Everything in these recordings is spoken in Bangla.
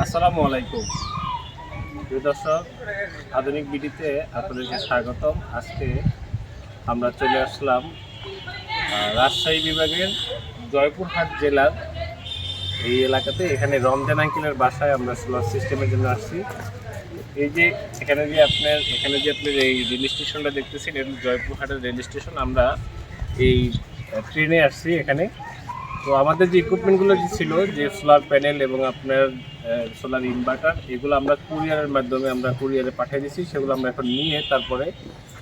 আসসালামু আলাইকুম। প্রিয় দর্শক, আধুনিক বিডিতে আপনাদেরকে স্বাগতম। আজকে আমরা চলে আসলাম রাজশাহী বিভাগের জয়পুরহাট জেলার এই এলাকাতে। এখানে রমজান আঙ্কেলের বাসায় আমরা সোলার সিস্টেমের জন্য আসছি। এই যে এখানে যে আপনার, এখানে যে আপনার এই রেল স্টেশনটা দেখতেছেন, এটা জয়পুরহাটের রেল স্টেশন আমরা এই ট্রেনে আসছি এখানে। তো আমাদের যে ইকুইপমেন্টগুলো ছিল, যে সোলার প্যানেল এবং আপনার সোলার ইনভার্টার এগুলো আমরা কুরিয়ারের মাধ্যমে আমরা কুরিয়ারে পাঠিয়ে দিয়েছি। সেগুলো আমরা এখন নিয়ে তারপরে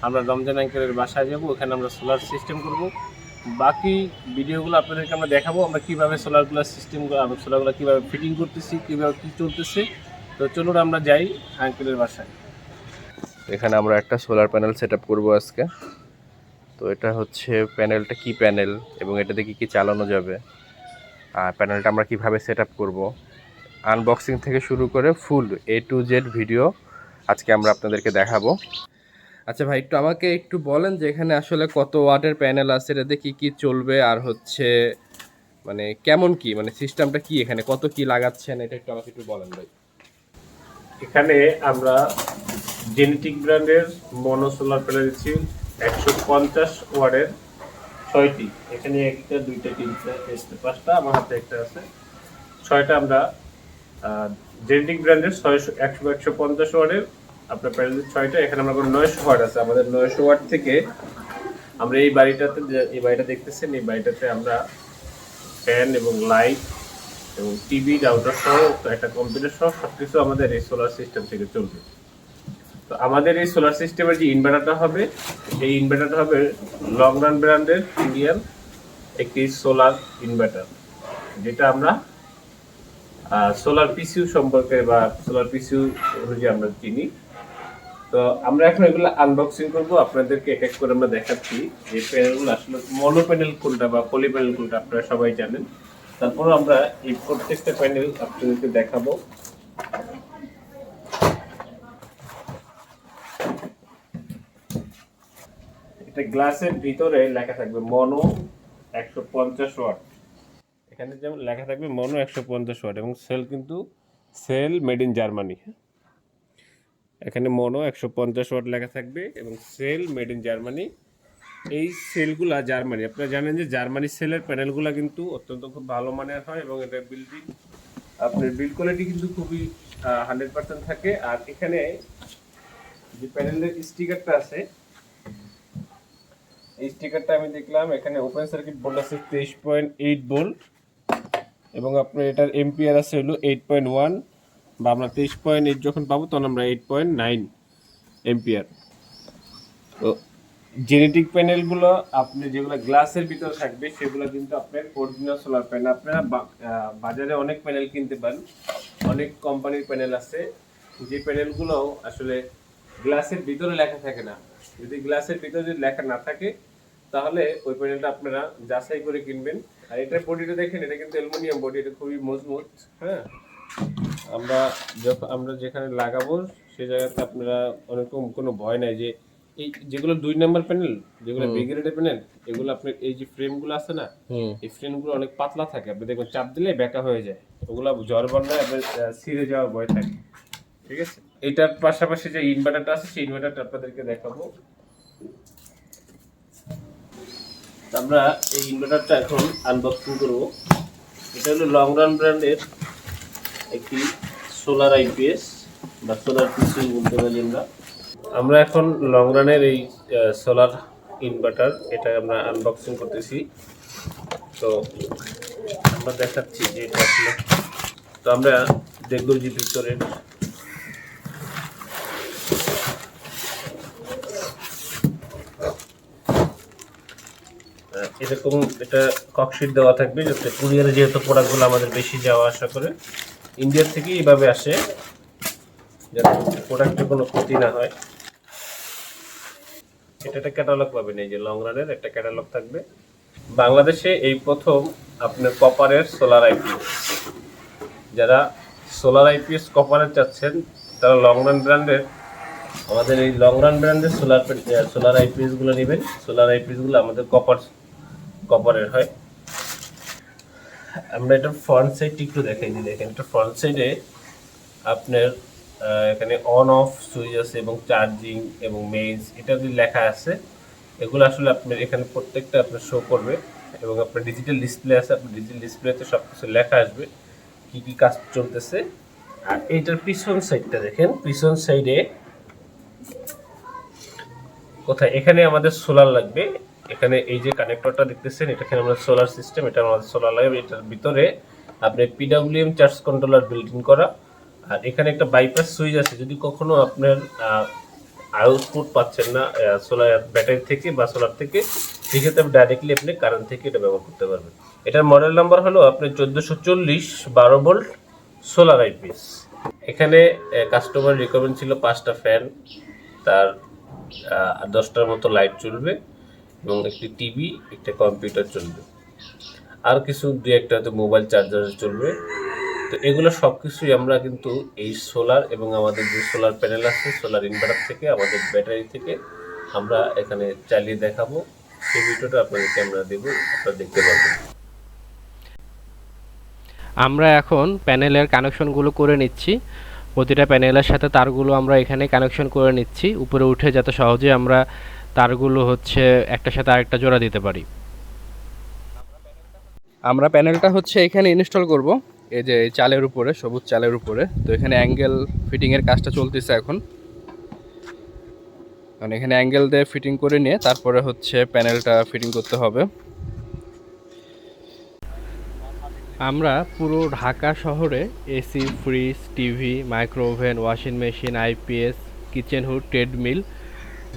আমরা রমজান আঙ্কেলের বাসায় যাব। ওখানে আমরা সোলার সিস্টেম করব। বাকি ভিডিওগুলো আপনাদেরকে আমরা দেখাবো, আমরা কীভাবে সোলারগুলো সিস্টেমগুলো সোলারগুলো কীভাবে ফিটিং করতেছি, কীভাবে কী চলতেছে। তো চলুন আমরা যাই আঙ্কেলের বাসায়। এখানে আমরা একটা সোলার প্যানেল সেট আপ করব আজকে। তো এটা হচ্ছে প্যানেলটা কি প্যানেল এবং এটাতে কি কি চালানো যাবে? আর প্যানেলটা আমরা কীভাবে সেট আপ করব? আনবক্সিং থেকে শুরু করে full A to Z video আজকে আমরা আপনাদেরকে দেখাবো। আচ্ছা ভাই, একটু আমাকে একটু বলেন যে এখানে আসলে কত ওয়াটের প্যানেল আছে, এটাতে কি কি চলবে আর হচ্ছে মানে কেমন কি? মানে সিস্টেমটা কি এখানে? কত কি লাগাচ্ছেন? এটা একটু আমাকে একটু বলেন ভাই। এখানে আমরা জেনেটিক ব্র্যান্ডের মনো সোলার প্যানেল দিচ্ছি। একশো পঞ্চাশ ওয়ার্ডের ছয়টি। এখানে একটা, দুইটা, তিনটা, চারটে, পাঁচটা, আমার হাতে একটা আছে। ছয়টা আমরা জেনেটিক ব্র্যান্ডের ছয়শো, একশো একশো পঞ্চাশ ওয়ার্ডের, আপনার প্যানেল ছয়টা, এখানে আমরা নয়শো ওয়ার্ড আছে। আমাদের নয়শো ওয়ার্ড থেকে আমরা এই বাড়িটাতে এই বাড়িটা দেখতেছেন, এই বাড়িটাতে আমরা ফ্যান এবং লাইট এবং টিভি, রাউটার সহ, একটা কম্পিউটার সহ, সবকিছু আমাদের এই সোলার সিস্টেম থেকে চলবে। তো আমাদের এই সোলার সিস্টেমের যে ইনভার্টারটা হবে, এই ইনভার্টারটা হবে লং রান ব্র্যান্ডের ইন্ডিয়ান একটি সোলার ইনভার্টার যেটা আমরা সোলার পিসিউ সম্পর্কে বা সোলার পিসিউ অনুযায়ী আমরা চিনি। তো আমরা এখন এগুলো আনবক্সিং করব। আপনাদেরকে এক এক করে আমরা দেখাচ্ছি যে প্যানেলগুলো আসলে মনো প্যানেল কোনটা বা পলি প্যানেল কোনটা, আপনারা সবাই জানেন। তারপর আমরা এই প্রত্যেকটা প্যানেল আপনাদেরকে দেখাবো। গ্লাসের ভিতরে লেখা থাকবে মনো একশো পঞ্চাশ ওয়াট। এখানে যেমন লেখা থাকবে মনো একশো পঞ্চাশ ওয়াট এবং সেল কিন্তু সেল মেড ইন জার্মানি। এখানে মনো একশো পঞ্চাশ ওয়াট লেখা থাকবে এবং সেল মেড ইন জার্মানি। এই সেলগুলা জার্মানি। আপনারা জানেন যে জার্মানি সেলের প্যানেলগুলা কিন্তু অত্যন্ত খুব ভালো মানের হয় এবং এটা বিল্ডিং আপনার বিল্ড কোয়ালিটি কিন্তু খুবই হান্ড্রেড পার্সেন্ট থাকে। আর এখানে যে প্যানেলের স্টিকারটা আছে এই স্টিকারটা আমি দেখলাম, এখানে ওপেন সার্কিট বোল্ট আছে তেইশ পয়েন্ট এইট বোল্ট এবং আপনার এটার এমপিআর আছে হলো এইট পয়েন্ট ওয়ান বা আমরা তেইশ পয়েন্ট এইট যখন পাবো তখন আমরা এইট পয়েন্ট নাইন এমপিআর তো জেনেটিক প্যানেলগুলো আপনি যেগুলো গ্লাসের ভিতরে থাকবে, সেগুলো কিন্তু আপনার অরিজিনাল সোলার প্যানেল আপনারা বাজারে অনেক প্যানেল কিনতে পারেন, অনেক কোম্পানির প্যানেল আছে। যে প্যানেলগুলো আসলে গ্লাসের ভিতরে লেখা থাকে না। যদি গ্লাসের ভিতরে যদি লেখা না থাকে তাহলে ওই প্যানেলটা আপনারা যাচাই করে কিনবেন। আর এটার বডিটা দেখেন এটা কিন্তু অ্যালুমিনিয়াম বডি এটা খুবই মজবুত হ্যাঁ? আমরা যখন আমরা যেখানে লাগাবো সেই জায়গাতে আপনারা অনেকরকম কোনো ভয় নাই যে এই যেগুলো দুই নাম্বার প্যানেল যেগুলো ব্রিগেডের প্যানেল এগুলো আপনার এই যে ফ্রেমগুলো আছে না এই ফ্রেমগুলো অনেক পাতলা থাকে। আপনি দেখবেন চাপ দিলে বেঁকা হয়ে যায়। ওগুলো জ্বর বন্যায় আপনার ছিঁড়ে যাওয়ার ভয় থাকে। ঠিক আছে? এটার পাশাপাশি যে ইনভার্টারটা আছে সেই ইনভার্টারটা আপনাদেরকে দেখাবো তো আমরা এই ইনভার্টারটা এখন আনবক্সিং করব। এটা হলো লং রান ব্র্যান্ডের একটি সোলার আইপিএস বা সোলার পিসি বলতে পারি আমরা। আমরা এখন লং রানের এই সোলার ইনভার্টার এটা আমরা আনবক্সিং করতেছি। তো আমরা দেখাচ্ছি যে এটা আসলে তো আমরা দেখব যে ভিতরের এরকম এটা ককশিট দেওয়া থাকবে যাতে কুরিয়ারে যেহেতু প্রোডাক্টগুলো আমাদের বেশি যাওয়া আসা করে ইন্ডিয়ার থেকে এইভাবে আসে, যাতে প্রোডাক্টের কোনো ক্ষতি না হয়। এটা একটা ক্যাটালগ পাবেন, এই যে লং রানের একটা ক্যাটালগ থাকবে। বাংলাদেশে এই প্রথম আপনার কপারের সোলার আইপিএস যারা সোলার আইপিএস কপারের চাচ্ছেন, তারা লং রান ব্র্যান্ডের আমাদের এই লং রান ব্র্যান্ডের সোলার সোলার আইপিএসগুলো নেবেন। সোলার আইপিএসগুলো আমাদের কপার কপারের হয়। আমরা এটা ফ্রন্ট সাইড একটু দেখাই দিই, দেখেন, এটা ফ্রন্ট সাইডে আপনার এখানে অন অফ সুইচ আছে এবং চার্জিং এবং মেইনস এটা যদি লেখা আছে, এগুলো আসলে আপনার এখানে প্রত্যেকটা আপনার শো করবে এবং আপনার ডিজিটাল ডিসপ্লে আছে, আপনার ডিজিটাল ডিসপ্লেতে সব কিছু লেখা আসবে, কি কি কাজ চলতেছে। আর এইটার পিছন সাইডটা দেখেন, পিছন সাইডে কোথায়? এখানে আমাদের সোলার লাগবে এখানে এই যে কানেক্টরটা দেখতেছেন এটাকে আমরা সোলার সিস্টেম এটা আমাদের সোলার লাইভ এটার ভিতরে আপনি PWM charge controller built in করা। আর এখানে একটা বাইপাস সুইচ আছে, যদি কখনো আপনার আউটপুট পাচ্ছেন না সোলার ব্যাটারি থেকে বা সোলার থেকে, সেক্ষেত্রে আপনি ডাইরেক্টলি আপনি কারেন্ট থেকে এটা ব্যবহার করতে পারবেন। এটার মডেল নাম্বার হলো আপনি চোদ্দোশো চল্লিশ বারো ভোল্ট সোলার আইপিএস এখানে কাস্টমার রিকোয়ারমেন্ট ছিল পাঁচটা ফ্যান তার দশটার মতো লাইট চলবে। এবং একটি টিভি একটা কম্পিউটার চলবে। আর কিছু দুই একটা হয়তো মোবাইল চার্জার চলবে। তো এগুলো সব কিছুই আমরা কিন্তু এই সোলার এবং আমাদের যে সোলার প্যানেল আছে সোলার ইনভার্টার থেকে, আমাদের ব্যাটারি থেকে আমরা এখানে চালিয়ে দেখাবো। সেই ভিডিওটা আপনাদেরকে আমরা দেবো, আপনারা দেখতে পাবেন আমরা এখন প্যানেলের কানেকশনগুলো করে নিচ্ছি। প্রতিটা প্যানেলের সাথে তারগুলো আমরা এখানে কানেকশন করে নিচ্ছি। উপরে উঠে যাতে সহজে আমরা তারগুলো হচ্ছে একটার সাথে আরেকটা জোড়া দিতে পারি। আমরা প্যানেলটা হচ্ছে এখানে ইনস্টল করব। এই যে চালের উপরে, সবুজ চালের উপরে। তো এখানে অ্যাঙ্গেল ফিটিংয়ের কাজটা চলতেছে এখন। কারণ এখানে অ্যাঙ্গেল দিয়ে ফিটিং করে নিয়ে তারপরে হচ্ছে প্যানেলটা ফিটিং করতে হবে। আমরা পুরো ঢাকা শহরে AC, fridge, TV, microwave oven, washing machine, IPS, kitchen hood, treadmill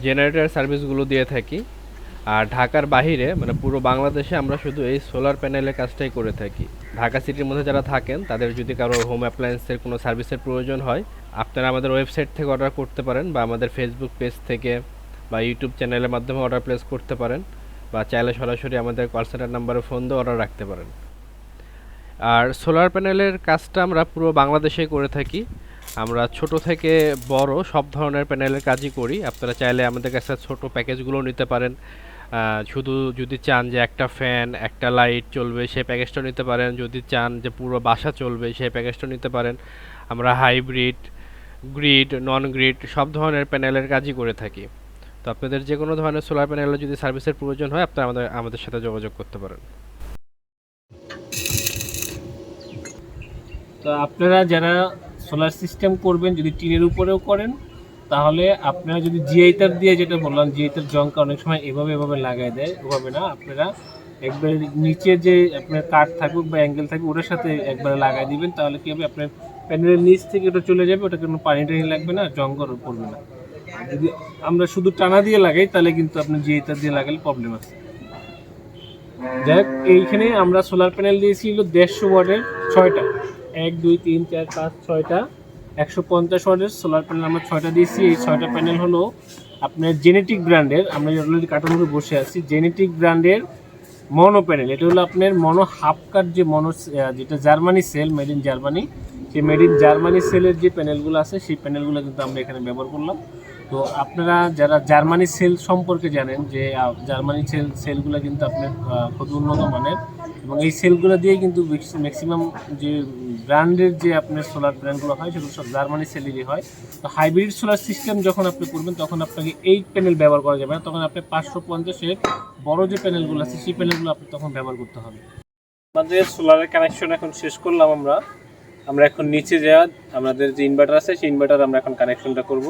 generator সার্ভিসগুলো দিয়ে থাকি। আর ঢাকার বাইরে মানে পুরো বাংলাদেশে আমরা শুধু এই সোলার প্যানেলের কাজটাই করে থাকি। ঢাকা সিটির মধ্যে যারা থাকেন, তাদের যদি কারও হোম অ্যাপ্লায়েন্সের কোনো সার্ভিসের প্রয়োজন হয়, আপনারা আমাদের ওয়েবসাইট থেকে অর্ডার করতে পারেন বা আমাদের ফেসবুক পেজ থেকে বা ইউটিউব চ্যানেলের মাধ্যমে অর্ডার প্লেস করতে পারেন বা চাইলে সরাসরি আমাদের কল সেন্টার নাম্বারে ফোন দিয়ে অর্ডার রাখতে পারেন। আর সোলার প্যানেলের কাজটা আমরা পুরো বাংলাদেশেই করে থাকি। আমরা ছোট থেকে বড় সব ধরনের প্যানেলের কাজই করি। আপনারা চাইলে আমাদের কাছে ছোট প্যাকেজগুলো নিতে পারেন। শুধু যদি চান যে একটা ফ্যান একটা লাইট চলবে, সেই প্যাকেজটা নিতে পারেন। যদি চান যে পুরো বাসা চলবে, সেই প্যাকেজটা নিতে পারেন। আমরা হাইব্রিড গ্রিড নন গ্রিড সব ধরনের প্যানেলের কাজই করে থাকি। তো আপনাদের যে কোনো ধরনের সোলার প্যানেলের যদি সার্ভিসের প্রয়োজন হয়, আপনারা আমাদের আমাদের সাথে যোগাযোগ করতে পারেন। তো আপনারা যারা সোলার সিস্টেম করবেন, যদি টিনের উপরেও করেন, তাহলে আপনারা যদি জিআই তার দিয়ে যেটা বললাম জিআই তার অনেক সময় এভাবে এভাবে লাগাই দেয় ওভাবে না, আপনারা একবার নিচে যে আপনার কাঠ থাকুক বা অ্যাঙ্গেল থাকুক, ওটার সাথে একবার লাগাই দিবেন, তাহলে কি হবে, আপনার প্যানেলের নিচ থেকে ওটা চলে যাবে ওটা কোনো পানি টানি লাগবে না জঙ্গল পড়বে না। যদি আমরা শুধু টানা দিয়ে লাগাই, তাহলে কিন্তু আপনার জিআই তার দিয়ে লাগালে প্রবলেম আছে। যাই হোক, এইখানে আমরা সোলার প্যানেল দিয়েছি হলো দেড়শো ওয়াটের ছয়টা। এক, দুই, তিন, চার, পাঁচ, ছয়টা। একশো পঞ্চাশ ওয়াটের সোলার প্যানেল আমরা ছয়টা দিয়েছি। এই ছয়টা প্যানেল হলো আপনার জেনেটিক ব্র্যান্ডের আমরা অলরেডি কার্টুন উপরে বসে আছি। জেনেটিক ব্র্যান্ডের মনো প্যানেল এটা হলো আপনার মনো হাফ কাট যে মনো যেটা Germany cell made in Germany সেই মেড ইন জার্মানি সেলের যে প্যানেলগুলো আছে, সেই প্যানেলগুলো কিন্তু আমরা এখানে ব্যবহার করলাম। তো আপনারা যারা জার্মানি সেল সম্পর্কে জানেন যে জার্মানি সেল সেলগুলো কিন্তু আপনার খুব উন্নত মানের। এবং এই সেলগুলো দিয়ে কিন্তু ম্যাক্সিমাম যে ব্র্যান্ডের যে আপনার সোলার ব্র্যান্ডগুলো হয়, সেগুলো সব জার্মানি সেলেরই হয়। তো হাইব্রিড সোলার সিস্টেম যখন আপনি করবেন, তখন আপনাকে এই প্যানেল ব্যবহার করা যাবে না। তখন আপনি পাঁচশো পঞ্চাশের বড় যে প্যানেলগুলো আছে, সেই প্যানেলগুলো আপনি তখন ব্যবহার করতে হবে। আমাদের সোলারের কানেকশন এখন শেষ করলাম আমরা। আমরা এখন নিচে যাওয়া আমাদের যে ইনভার্টার আছে, সেই ইনভার্টার আমরা এখন কানেকশনটা করব।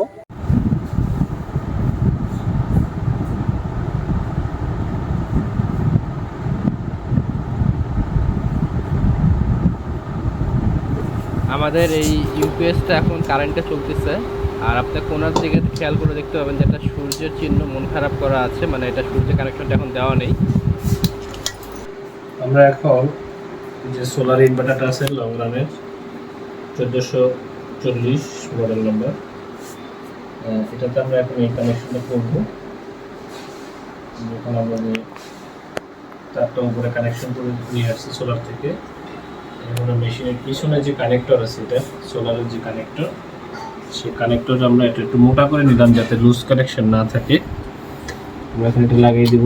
আমাদের এই ইউপিএসটা এখন কারেন্টে চলতেছে। আর আপনি কোনার দিকে খেয়াল করে দেখতে পাবেন যে একটা সূর্যের চিহ্ন মন খারাপ করা আছে মানে এটা সূর্যের কানেকশনটা এখন দেওয়া নেই। আমরা এখন যে সোলার ইনভার্টারটা আছে লং রানের চোদ্দোশো চল্লিশ মডেল নাম্বার এটাতে আমরা এখন এই কানেকশনটা করব। যখন আমরা যে তারটা উপরে কানেকশন করে নিয়ে আসছি সোলার থেকে। এখন মেশিনের পিছনে যে কানেক্টর আছে এটা সোলারের যে কানেক্টর সেই কানেক্টর আমরা এটা একটু মোটা করে নিলাম যাতে লুজ কানেকশন না থাকে। আমরা এখন এটা লাগিয়ে দিব।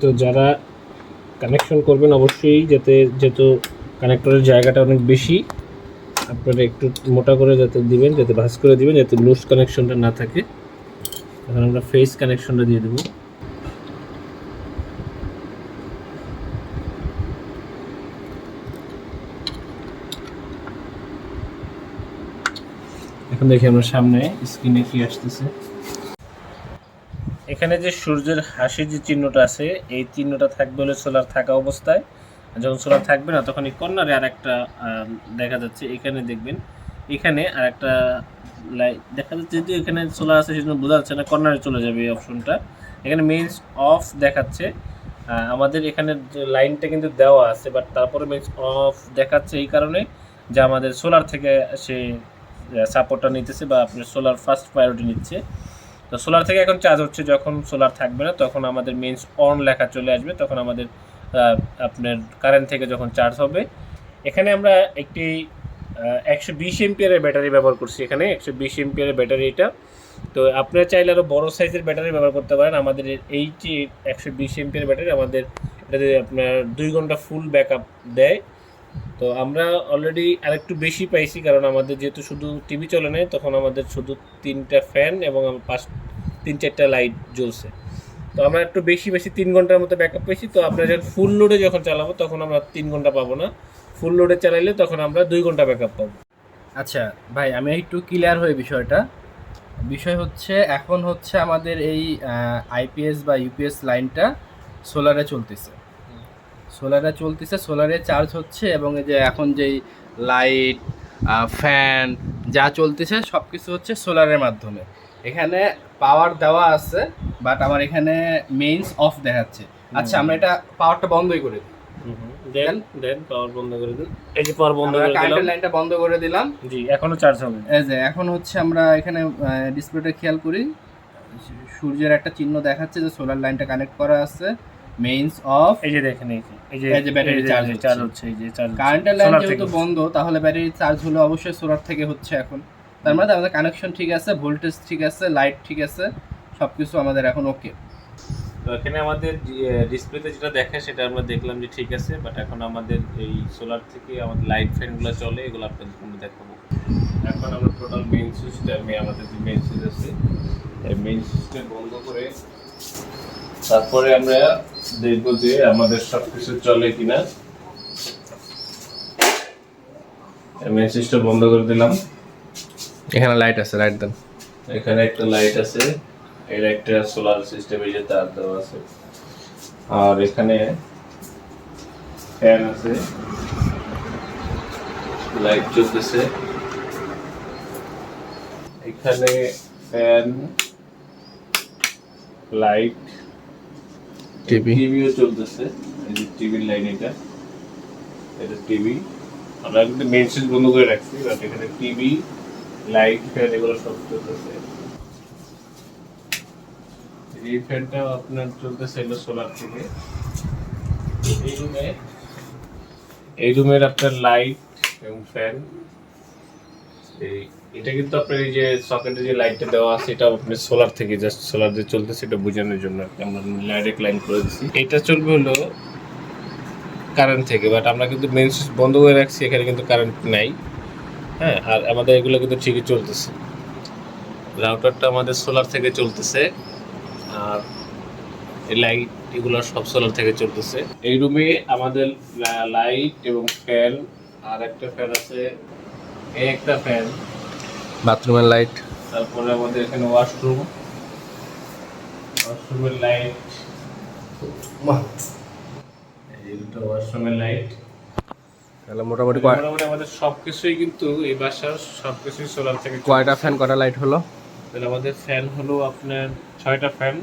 তো যারা কানেকশন করবেন অবশ্যই যাতে, যেহেতু কানেক্টরের জায়গাটা অনেক বেশি, আপনারা একটু মোটা করে যাতে দিবেন, যাতে ভাঁজ করে দিবেন, যাতে লুজ কানেকশনটা না থাকে। এখন আমরা ফেস কানেকশনটা দিয়ে দেবো। এখন দেখি আমরা সামনে স্ক্রিনে কি আসতেছে। এখানে যে সূর্যের হাসির যে চিহ্নটা আছে, এই চিহ্নটা থাকবে হলে সোলার থাকা অবস্থায়। যখন সোলার থাকবে না তখন এই কর্নারে আর একটা দেখা যাচ্ছে, এখানে দেখবেন। এখানে আর একটা লাইট দেখা যাচ্ছে, যেহেতু এখানে সোলার আছে, সেজন্য বোঝা যাচ্ছে না কর্নারে চলে যাবে এই অপশনটা এখানে মেইনস অফ দেখাচ্ছে। আমাদের এখানে লাইনটা কিন্তু দেওয়া আছে বাট তারপরে মেইনস অফ দেখাচ্ছে এই কারণে যে আমাদের সোলার থেকে সে সাপোর্টটা নিতেছে বা আপনার সোলার ফার্স্ট প্রায়োরিটি নিচ্ছে। তো সোলার থেকে এখন চার্জ হচ্ছে যখন সোলার থাকবে না, তখন আমাদের মেইনস অন লেখা চলে আসবে, তখন আমাদের আপনার কারেন্ট থেকে যখন চার্জ হবে। এখানে আমরা একটি একশো বিশ এমপিয়ারের ব্যাটারি ব্যবহার করছি এখানে, একশো বিশ এমপিয়ারের ব্যাটারি এটা। তো আপনারা চাইলে আরও বড় সাইজের ব্যাটারি ব্যবহার করতে পারেন। আমাদের এই যে একশো বিশ এমপিয়ার ব্যাটারি আমাদের এটাতে আপনার দুই ঘণ্টা ফুল ব্যাকআপ দেয়। তো আমরা অলরেডি আরেকটু বেশি পাইছি, কারণ আমাদের যেহেতু শুধু টিভি চলে নাই, তখন আমাদের শুধু তিনটা ফ্যান এবং পাঁচ তিন চারটা লাইট জ্বলছে। তো আমরা একটু বেশি বেশি তিন ঘণ্টার মতো ব্যাকআপ পেয়েছি তো আমরা যখন ফুল লোডে যখন চালাবো, তখন আমরা তিন ঘণ্টা পাবো না। ফুল লোডে চালাইলে তখন আমরা দুই ঘণ্টা ব্যাকআপ পাবো। আচ্ছা ভাই, আমি একটু ক্লিয়ার হয়ে বিষয়টা। বিষয় হচ্ছে, এখন হচ্ছে আমাদের এই আইপিএস বা ইউপিএস লাইনটা সোলারে চলতেছে। সোলারে চলতেছে সোলারে চার্জ হচ্ছে এবং এই যে এখন যেই লাইট ফ্যান যা চলতেছে সব কিছু হচ্ছে সোলারের মাধ্যমে। এখানে পাওয়ার দেওয়া আছে বাট আমার এখানে মেইনস অফ দেখাচ্ছে। আচ্ছা আমরা এটা পাওয়ারটা বন্ধই করে দিই। দেন দেন পাওয়ার বন্ধ করে দিন। এই যে পাওয়ার বন্ধ আমরা করে কারেন্টের লাইনটা বন্ধ করে দিলাম। জি এখনও চার্জ হবে। এই যে এখন হচ্ছে আমরা এখানে ডিসপ্লেটা খেয়াল করি। সূর্যের একটা চিহ্ন দেখাচ্ছে যে সোলার লাইনটা কানেক্ট করা আছে। মেইনস অফ এই যে দেখেন এই যে এই যে এই যে ব্যাটারি চার্জ হচ্ছে। চার্জ হচ্ছে এই যে চার্জ কারেন্টের লাইন যেহেতু বন্ধ তাহলে ব্যাটারি চার্জ হলে অবশ্যই সোলার থেকে হচ্ছে এখন। তার মানে আমাদের কানেকশন ঠিক আছে ভোল্টেজ ঠিক আছে লাইট ঠিক আছে সবকিছু আমাদের এখন ওকে তো এখানে আমাদের ডিসপ্লেতে যেটা দেখে সেটা আমরা দেখলাম যে ঠিক আছে বাট এখন আমাদের এই সোলার থেকে আমাদের লাইট ফ্যানগুলো চলে এগুলো আপনাদের জন্য দেখাবো। এখন আমরা টোটাল মেইন সিস্টেমে আমাদের যে মেইন সুইচ আছে এই মেইন সিস্টেম বন্ধ করে তারপরে আমরা দেখব যে আমাদের সবকিছু চলে কিনা। মেইন সিস্টেম বন্ধ করে দিলাম। এখানে লাইট আছে লাইট দেন। এখানে একটা লাইট আছে। এর একটা সোলার সিস্টেম যে তার দেওয়া আছে। আর এখানে ফ্যান আছে। লাইট চলতেছে এখানে ফ্যান লাইট টিভি। টিভিও চলতেছে, এই যে টিভির লাইন এটা। এটা টিভি। আমরা কিন্তু মেন সুইচ বন্ধ করে রাখছি বাট এখানে টিভি লাইট ফ্যান এগুলো সব চলতেছে। এই ফ্যানটাও আপনার চলতেছে এগুলো সোলার থেকে। এই রুমে এই রুমের আপনার লাইট এবং ফ্যান এই এটা কিন্তু আপনার এই যে সকেটে যে লাইটটা দেওয়া আছে এটা আপনার সোলার থেকে জাস্ট সোলার দিয়ে চলতেছে, এটা বোঝানোর জন্য আমরা ডাইরেক্ট লাইন করে দিচ্ছি এটা চলবে হলো কারেন্ট থেকে বাট আমরা কিন্তু মেন সুইচ বন্ধ করে রাখছি, এখানে কিন্তু কারেন্ট নাই। হ্যাঁ আর আমাদের এগুলো কিন্তু ঠিকই চলতেছে। রাউটারটা আমাদের সোলার থেকে চলতেছে, আর এই লাইট এগুলো সব সোলার থেকে চলতেছে। এই রুমে আমাদের লাইট এবং ফ্যান আর একটা ফ্যান আছে এই একটা ফ্যান বাথরুমের লাইট তারপরে আমাদের এখানে ওয়াশরুম ওয়াশরুমের লাইট এই দুটো ওয়াশরুমের লাইট তাহলে মোটামুটি কয়- মোটামুটি আমাদের সবকিছুই কিন্তু এই বাসার সবকিছুই সোলার থেকে। কয়টা ফ্যান কয়টা লাইট হলো? তাহলে আমাদের ফ্যান হলো আপনার ছয়টা ফ্যান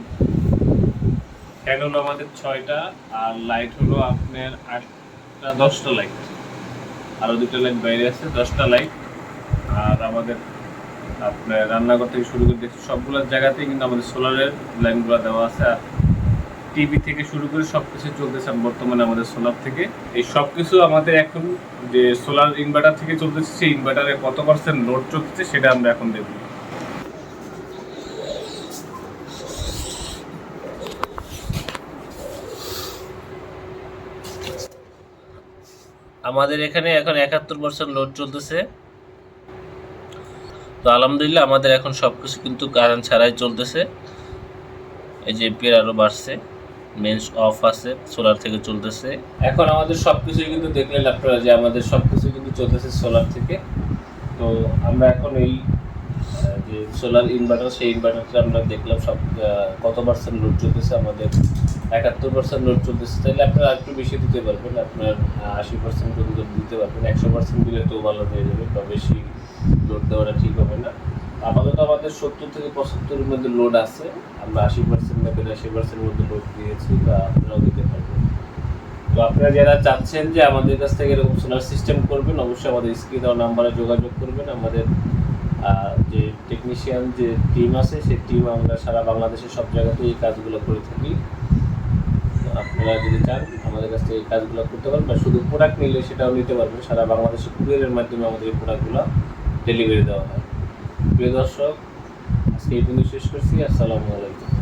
ফ্যান হলো আমাদের ছয়টা আর লাইট হলো আপনার আটটা দশটা লাইট আরও দুটো লাইট বাইরে আছে দশটা লাইট আর আমাদের আপনার রান্নাঘর থেকে শুরু করে দেখছি সবগুলো জায়গাতেই কিন্তু আমাদের সোলারের লাইনগুলো দেওয়া আছে আর টিভি থেকে শুরু করে সব কিছু চলতেছে বর্তমানে আমাদের সোলার থেকে। এই সব কিছু আমাদের এখন যে সোলার ইনভার্টার থেকে চলতেছে, সেই ইনভার্টারে কত পার্সেন্ট লোড চলতেছে সেটা আমরা এখন দেখব। আমাদের এখানে এখন একাত্তর পার্সেন্ট লোড চলতেছে। আলহামদুলিল্লাহ আমাদের এখন সব কিছু কিন্তু কারেন্ট ছাড়াই চলতেছে। এই যে এমপিআর আরও বাড়ছে মেন্স অফ আছে সোলার থেকে চলতেছে। এখন আমাদের সব কিছুই কিন্তু দেখলেন আপনারা যে আমাদের সব কিছু কিন্তু চলতেছে সোলার থেকে। তো আমরা এখন এই যে সোলার ইনভার্টার সেই ইনভার্টারটা আমরা দেখলাম সব কত পার্সেন্ট লোড চলতেছে, আমাদের একাত্তর পার্সেন্ট লোড চলতেছে। তাহলে আপনারা একটু বেশি দিতে পারবেন, আপনার আশি পার্সেন্ট পর্যন্ত দিতে পারবেন। একশো পার্সেন্ট দিলে তো ভালো হয়ে যাবে বা বেশি লোড দেওয়াটা ঠিক হবে না। আপাতত আমাদের সত্তর থেকে পঁচাত্তরের মধ্যে লোড আছে। আমরা আশি পার্সেন্ট বা বিরাশি পার্সেন্টের মধ্যে লোড দিয়েছি বা আপনারাও দিতে পারবেন। তো আপনারা যারা চাচ্ছেন যে আমাদের কাছ থেকে এরকম সোলার সিস্টেম করবেন, অবশ্যই আমাদের স্ক্রিন দেওয়া নাম্বারে যোগাযোগ করবেন। আমাদের যে টেকনিশিয়ান যে টিম আছে, সেই টিম আমরা সারা বাংলাদেশের সব জায়গাতেই এই কাজগুলো করে থাকি। আপনারা যদি চান, আমাদের কাছ থেকে এই কাজগুলো করতে পারেন বা শুধু প্রোডাক্ট নিলে সেটাও নিতে পারবেন। সারা বাংলাদেশে কুরিয়ারের মাধ্যমে আমাদের এই প্রোডাক্টগুলো ডেলিভারি দেওয়া হয়। প্রিয় দর্শক আজকে এই পর্যন্ত শেষ করছি। আসসালামু আলাইকুম।